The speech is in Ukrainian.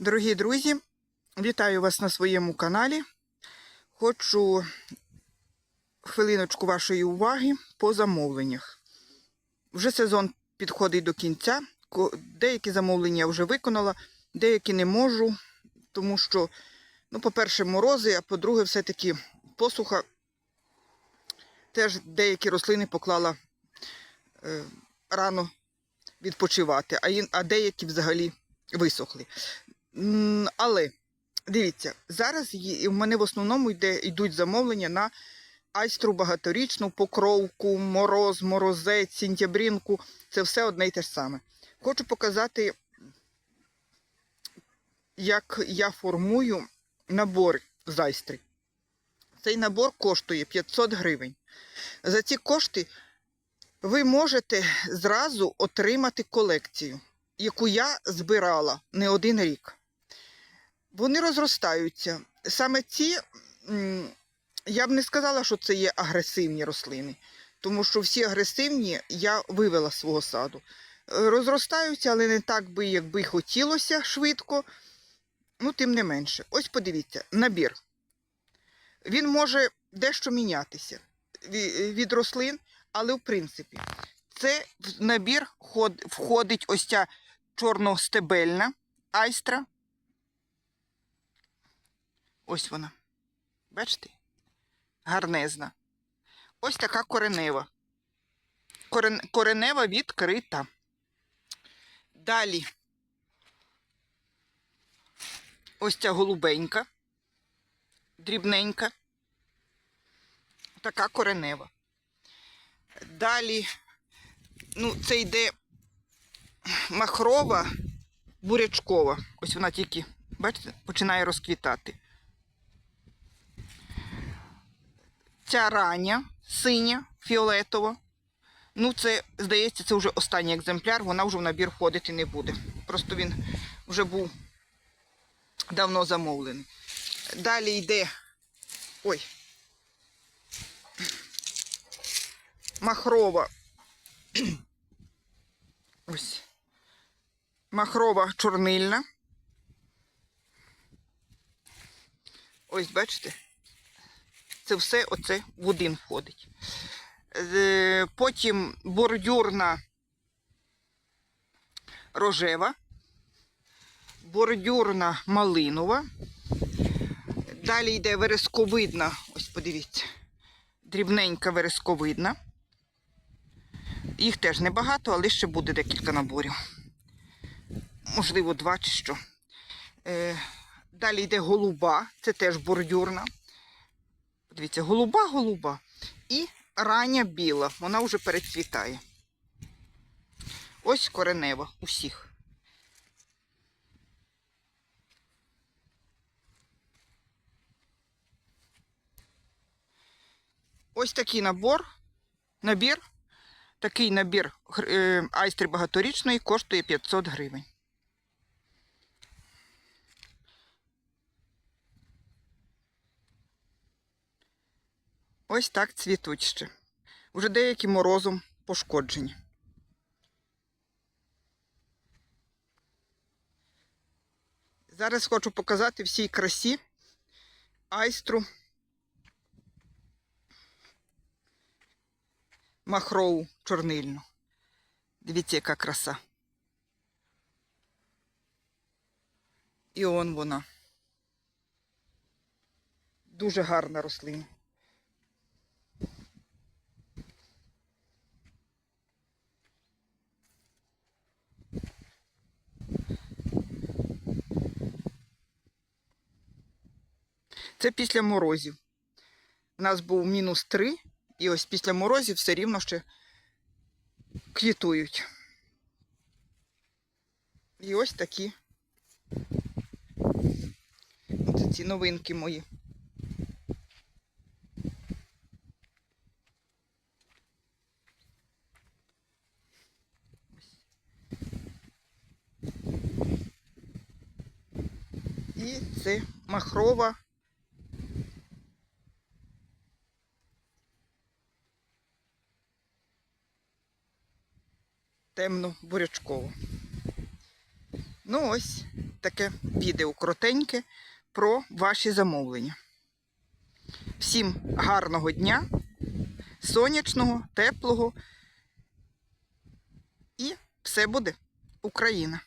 Дорогі друзі, вітаю вас на своєму каналі. Хочу хвилиночку вашої уваги по замовленнях. Вже сезон підходить до кінця. Деякі замовлення я вже виконала, деякі не можу, тому що, ну, по-перше, морози, а по-друге, все-таки посуха. Теж деякі рослини поклала е, рано відпочивати, а, ін- а деякі взагалі висохли. Але дивіться, зараз в мене в основному йде, йдуть замовлення на айстру багаторічну, покровку, мороз, морозець, сінтябрінку. Це все одне й те ж саме. Хочу показати, як я формую набор з айстри. Цей набор коштує 500 гривень. За ці кошти ви можете зразу отримати колекцію, яку я збирала не один рік. Вони розростаються. Саме ці, я б не сказала, що це є агресивні рослини, тому що всі агресивні я вивела з свого саду. Розростаються, але не так би, як би хотілося швидко. Ну, тим не менше. Ось подивіться, набір. Він може дещо мінятися від рослин, але в принципі, це в набір входить ось ця чорностебельна айстра. Ось вона. Бачите? Гарнезна. Ось така коренева. Корен... Коренева відкрита. Далі. Ось ця голубенька, дрібненька. Така коренева. Далі, ну, це йде махрова, бурячкова. Ось вона тільки, бачите, починає розквітати. Ця рання, синя, фіолетова. Ну, це, здається, це вже останній екземпляр, вона вже в набір входити не буде. Просто він вже був давно замовлений. Далі йде. Ой. Махрова. Ось. Махрова чорнильна. Ось, бачите? Це все оце в один входить. Потім бордюрна рожева, бордюрна малинова. Далі йде вересковидна, ось подивіться, дрібненька вересковидна. Їх теж небагато, але ще буде декілька наборів. Можливо, два чи що. Е, далі йде голуба, це теж бордюрна. Дивіться, голуба-голуба. І рання біла, вона вже перецвітає. Ось коренева усіх. Ось такий набор, набір. Такий набір е, айстри багаторічної коштує 500 гривень. Ось так цвітуть ще. Уже деякі морозом пошкоджені. Зараз хочу показати всій красі айстру махрову чорнильну. Дивіться, яка краса. І он вона. Дуже гарна рослина. Це після морозів. У нас був мінус 3, і ось після морозів все рівно ще квітують. І ось такі. Оце ці новинки мої. І це махрова. Темно бурячково. Ну ось, таке відео коротеньке про ваші замовлення. Всім гарного дня, сонячного, теплого. І все буде Україна!